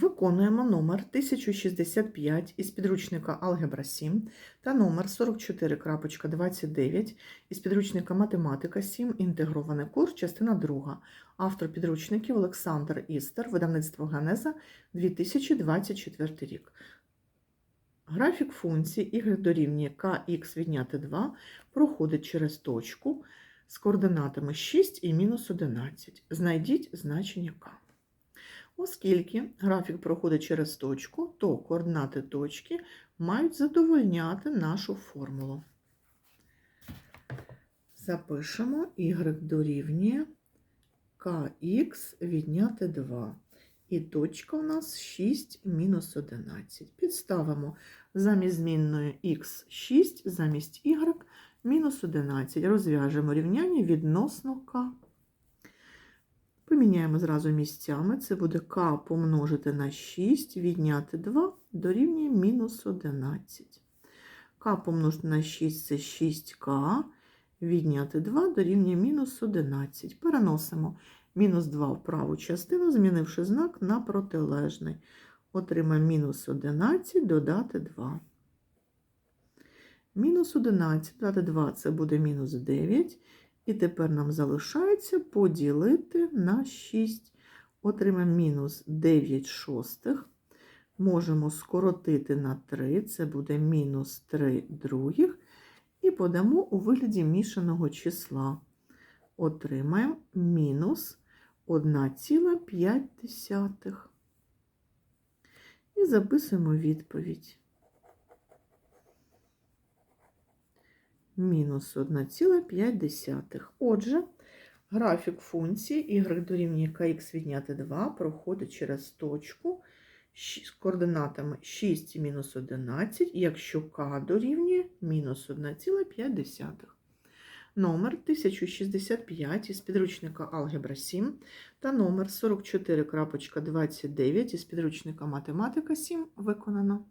Виконуємо номер 1065 із підручника Алгебра 7 та номер 44.29 із підручника Математика 7. Інтегрований курс, частина 2. Автор підручників Олександр Істер, видавництво Ганеза 2024 рік. Графік функції y дорівнює kx відняти 2 проходить через точку з координатами 6 і мінус 11. Знайдіть значення k. Оскільки графік проходить через точку, то координати точки мають задовольняти нашу формулу. Запишемо y дорівнює kx відняти 2. І точка у нас 6 мінус 11. Підставимо замість змінної x 6, замість y мінус 11. Розв'яжемо рівняння відносно k. Поміняємо зразу місцями. Це буде k помножити на 6, відняти 2 дорівнює мінус 11. k помножити на 6 це 6k, відняти 2 дорівнює мінус 11. Переносимо мінус 2 в праву частину, змінивши знак на протилежний. Отримаємо мінус 11, додати 2. Мінус 11, додати 2 це буде мінус 9. І тепер нам залишається поділити на 6. Отримаємо мінус 9 шостих. Можемо скоротити на 3, це буде мінус 3 других. І подамо у вигляді мішаного числа. Отримаємо мінус 1,5. І записуємо відповідь. Мінус 1,5. Отже, графік функції y дорівнює kx відняти 2 проходить через точку з координатами 6 і мінус 11, якщо k дорівнює мінус 1,5. Номер 1065 із підручника Алгебра 7 та номер 44.29 із підручника Математика 7 виконано.